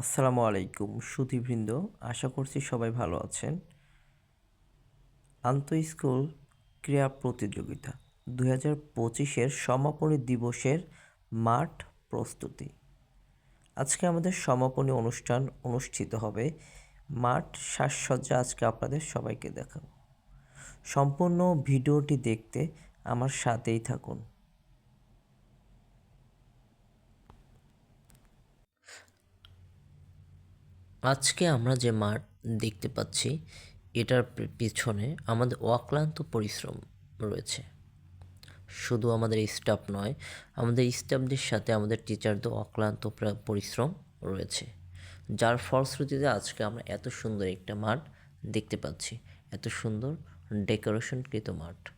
আসসালামু আলাইকুম সুধীবৃন্দ, আশা করছি সবাই ভালো আছেন। আন্ত স্কুল ক্রীড়া প্রতিযোগিতা দু হাজার পঁচিশের সমাপনী দিবসের মাঠ প্রস্তুতি। আজকে আমাদের সমাপনী অনুষ্ঠান অনুষ্ঠিত হবে মাঠ সাজসজ্জা আজকে আপনাদের সবাইকে দেখাবো। সম্পূর্ণ ভিডিওটি দেখতে আমার সাথেই থাকুন। আজকে আমরা যে মাঠ দেখতে পাচ্ছি, এটার পিছনে আমাদের অক্লান্ত পরিশ্রম রয়েছে। শুধু আমাদের স্টাফ নয়, আমাদের স্টাফদের সাথে আমাদের টিচারদের অক্লান্ত পরিশ্রম রয়েছে। যার ফলশ্রুতিতে আজকে আমরা এত সুন্দর একটা মাঠ দেখতে পাচ্ছি, এত সুন্দর ডেকোরেশনকৃত মাঠ।